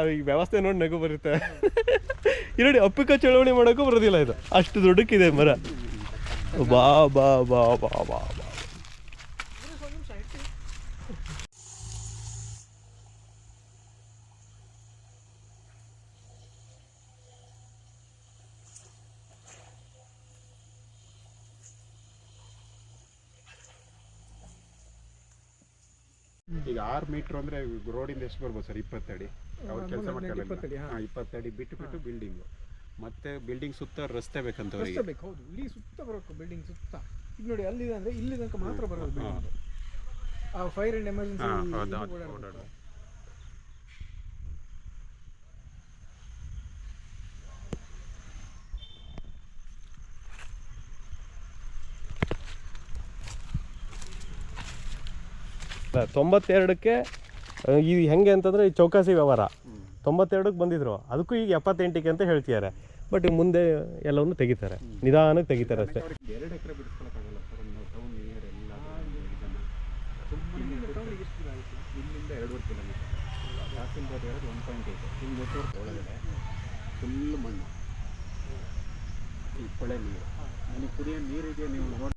ಅಲ್ಲ, ಈ ವ್ಯವಸ್ಥೆ ನೋಡಿ ನಗು ಬರುತ್ತೆ. ಈ ನೋಡಿ ಅಪ್ಪಿಕ ಚಳವಳಿ ಮಾಡೋಕ್ಕೂ ಬರೋದಿಲ್ಲ ಇದು. ಅಷ್ಟು ದೊಡ್ಡಕ್ಕಿದೆ ಮರ. ಬಾ ಬಾ ಬಾ ಬಾ ಬಾ ಬಾ. ಈಗ ಆರು ಮೀಟರ್ ಅಂದ್ರೆ ರೋಡಿಂದ ಎಷ್ಟು ಬರ್ಬೋದು ಸರ್? ಇಪ್ಪತ್ತಡಿ. ಅವ್ರು ಕೆಲಸ ಮಾಡ್ತಾರೆ ಇಪ್ಪತ್ತಡಿ ಬಿಟ್ಟು ಬಿಟ್ಟು ಬಿಲ್ಡಿಂಗು. ಮತ್ತೆ ಬಿಲ್ಡಿಂಗ್ ಸುತ್ತ ರಸ್ತೆ ಬೇಕಂತ ರಸ್ತೆ ಬೇಕು ಹೌದು. ಇಲ್ಲಿ ಸುತ್ತ ಬರಬೇಕು ಬಿಲ್ಡಿಂಗ್ ಸುತ್ತ. ಈಗ ನೋಡಿ ಅಲ್ಲಿ ಅಂದ್ರೆ ಇಲ್ಲಿ ತನಕ ಮಾತ್ರ ಬರೋದು ಬಿಲ್ಡಿಂಗ್. ಆ ಫೈರ್ ಅಂಡ್ ಎಮರ್ಜೆನ್ಸಿ ಹಾ, ಹೌದು, ಹೌದು, ಓಡಾಡೋದು. ಅಲ್ಲ, ತೊಂಬತ್ತೆರಡಕ್ಕೆ ಇದು ಹೆಂಗೆ ಅಂತಂದರೆ ಈ ಚೌಕಾಸಿ ವ್ಯವಹಾರ. ತೊಂಬತ್ತೆರಡಕ್ಕೆ ಬಂದಿದ್ರು. ಅದಕ್ಕೂ ಈಗ ಎಪ್ಪತ್ತೆಂಟಕ್ಕೆ ಅಂತ ಹೇಳ್ತಿದ್ದಾರೆ. ಬಟ್ ಮುಂದೆ ಎಲ್ಲವನ್ನು ತೆಗಿತಾರೆ. ನಿಧಾನಕ್ಕೆ ತೆಗಿತಾರೆ ಅಷ್ಟೇ. ಫುಲ್ ಮಣ್ಣು ಈ ಕೊಳೆ ನೀರು ನನಗೆ ಕುಡಿಯೋ ನೀರಿಗೆ ನೀವು ನೋಡಿ